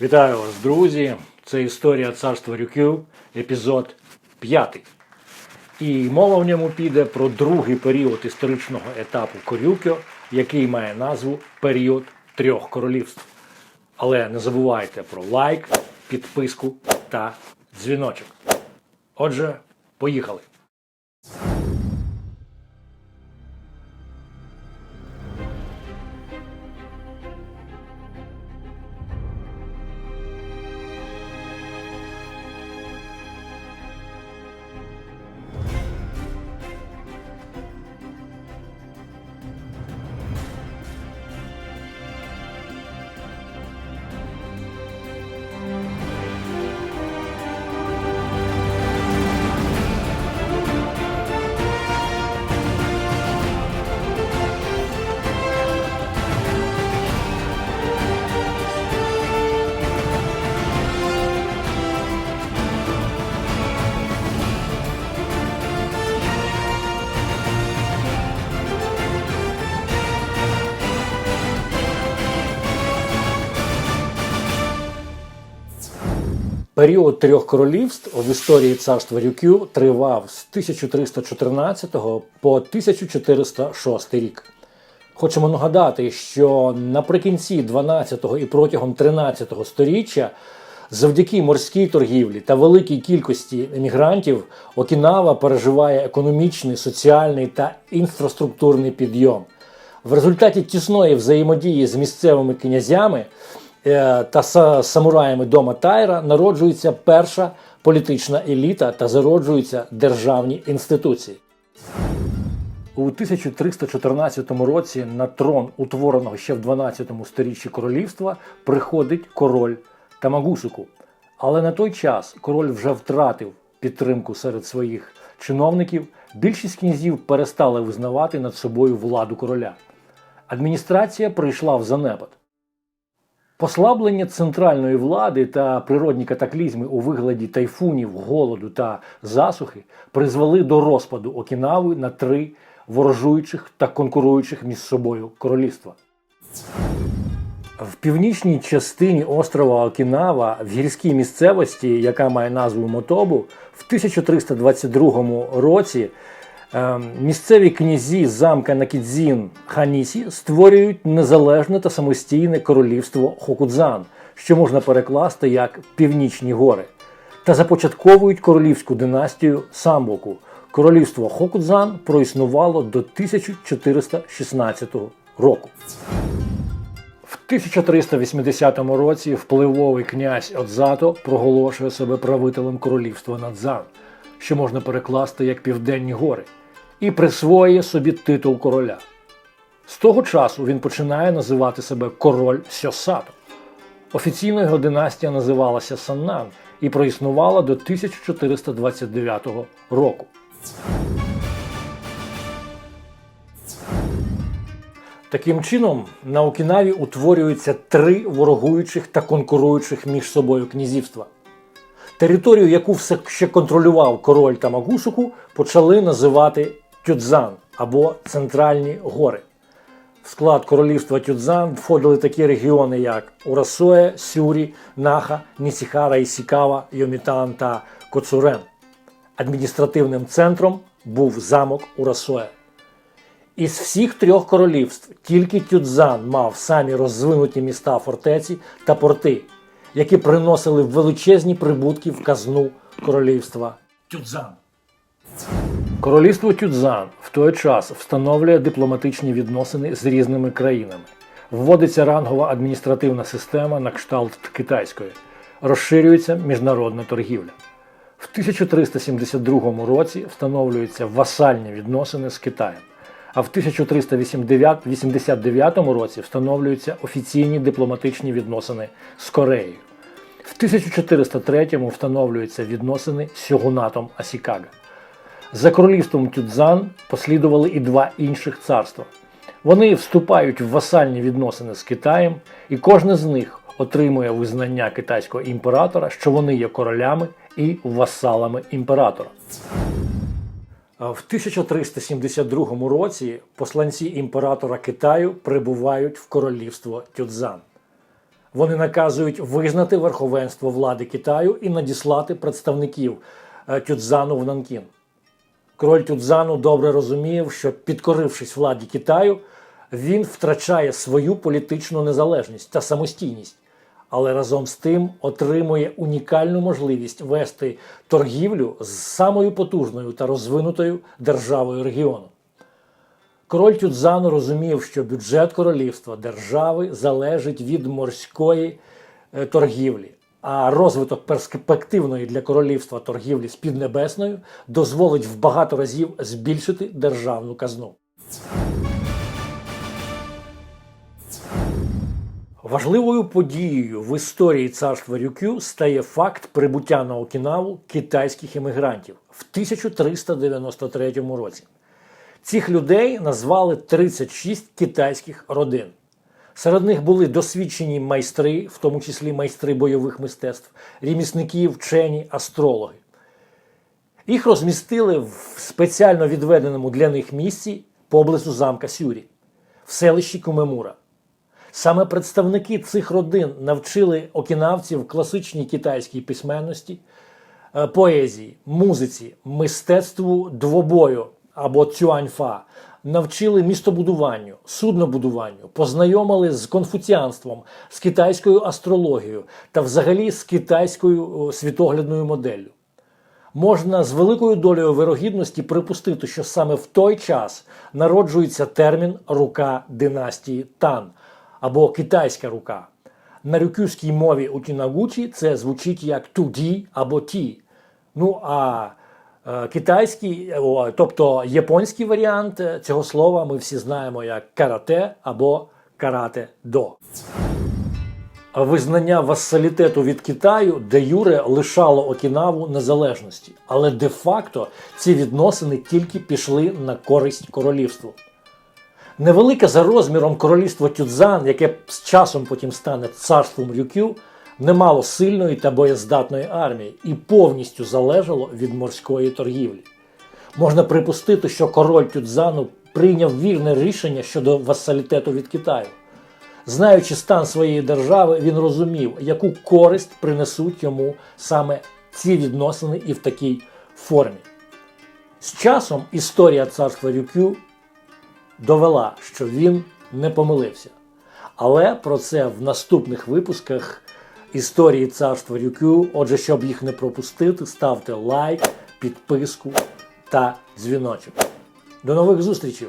Вітаю вас, друзі! Це історія царства Рюкю, епізод 5. І мова в ньому піде про другий період історичного етапу Корюкьо, який має назву Період трьох королівств. Але не забувайте про лайк, підписку та дзвіночок. Отже, поїхали! Період трьох королівств в історії царства Рюкю тривав з 1314 по 1406 рік. Хочемо нагадати, що наприкінці 12 і протягом 13 століття завдяки морській торгівлі та великій кількості емігрантів Окінава переживає економічний, соціальний та інфраструктурний підйом. В результаті тісної взаємодії з місцевими князями та самураями дома Тайра народжується перша політична еліта та зароджуються державні інституції. У 1314 році на трон утвореного ще в 12 сторіччі королівства приходить король Тамагусуку. Але на той час король вже втратив підтримку серед своїх чиновників. Більшість князів перестали визнавати над собою владу короля. Адміністрація прийшла в занепад. Послаблення центральної влади та природні катаклізми у вигляді тайфунів, голоду та засухи призвели до розпаду Окінави на три ворожуючих та конкуруючих між собою королівства. В північній частині острова Окінава в гірській місцевості, яка має назву Мотобу, в 1322 році місцеві князі замка Накідзін Ханісі створюють незалежне та самостійне королівство Хокудзан, що можна перекласти як Північні гори, та започатковують королівську династію Самбоку. Королівство Хокудзан проіснувало до 1416 року. В 1380 році впливовий князь Одзато проголошує себе правителем королівства Надзан, що можна перекласти як Південні гори, і присвоює собі титул короля. З того часу він починає називати себе король Сьосато. Офіційно його династія називалася Саннан і проіснувала до 1429 року. Таким чином, на Окінаві утворюються три ворогуючих та конкуруючих між собою князівства. Територію, яку все ще контролював король Тамагусуку, почали називати Тюдзан або Центральні гори. В склад королівства Тюдзан входили такі регіони, як Урасоє, Сюрі, Наха, Нісіхара, Ісікава, Йомітан та Коцурен. Адміністративним центром був замок Урасоє. Із всіх трьох королівств тільки Тюдзан мав самі розвинуті міста фортеці та порти, які приносили величезні прибутки в казну королівства Тюдзан. Королівство Тюдзан в той час встановлює дипломатичні відносини з різними країнами. Вводиться рангова адміністративна система на кшталт китайської, розширюється міжнародна торгівля. В 1372 році встановлюються васальні відносини з Китаєм, а в 1389 році встановлюються офіційні дипломатичні відносини з Кореєю. В 1403-му встановлюються відносини з сьогунатом Асікага. За королівством Тюдзан послідували і два інших царства. Вони вступають в васальні відносини з Китаєм, і кожне з них отримує визнання китайського імператора, що вони є королями і васалами імператора. В 1372 році посланці імператора Китаю прибувають в королівство Тюдзан. Вони наказують визнати верховенство влади Китаю і надіслати представників е, Тюдзану в Нанкін. Король Тюдзану добре розумів, що підкорившись владі Китаю, він втрачає свою політичну незалежність та самостійність, але разом з тим отримує унікальну можливість вести торгівлю з самою потужною та розвинутою державою регіону. Король Тюдзану розумів, що бюджет королівства держави залежить від морської е, торгівлі, а розвиток перспективної для королівства торгівлі з Піднебесною дозволить в багато разів збільшити державну казну. Важливою подією в історії царства Рюкю стає факт прибуття на Окінаву китайських емігрантів в 1393 році. Цих людей назвали 36 китайських родин. Серед них були досвідчені майстри, в тому числі майстри бойових мистецтв, ремісники, вчені, астрологи. Їх розмістили в спеціально відведеному для них місці поблизу замка Сюрі, в селищі Кумемура. Саме представники цих родин навчили окінавців класичній китайській письменності, е, поезії, музиці, мистецтву двобою або цюаньфа, навчили містобудуванню, суднобудуванню, познайомили з конфуціанством, з китайською астрологією та взагалі з китайською світоглядною моделлю. Можна з великою долею вирогідності припустити, що саме в той час народжується термін рука династії Тан або китайська рука. На рюкюській мові у Тінагучі це звучить як туді або ті. Ну а е, китайський, тобто японський варіант е, цього слова ми всі знаємо як карате або карате-до. Визнання васалітету від Китаю де Юре лишало Окінаву незалежності, але де-факто ці відносини тільки пішли на користь королівству. Невелике за розміром королівство Тюдзан, яке з часом потім стане царством Рюкю, не мало сильної та боєздатної армії і повністю залежало від морської торгівлі. Можна припустити, що король Тюдзану прийняв вірне рішення щодо васалітету від Китаю. Знаючи стан своєї держави, він розумів, яку користь принесуть йому саме ці відносини і в такій формі. З часом історія царства Рюкю довела, що він не помилився. Але про це в наступних випусках історії царства Рюкю. Отже, щоб їх не пропустити, ставте лайк, підписку та дзвіночок. До нових зустрічей!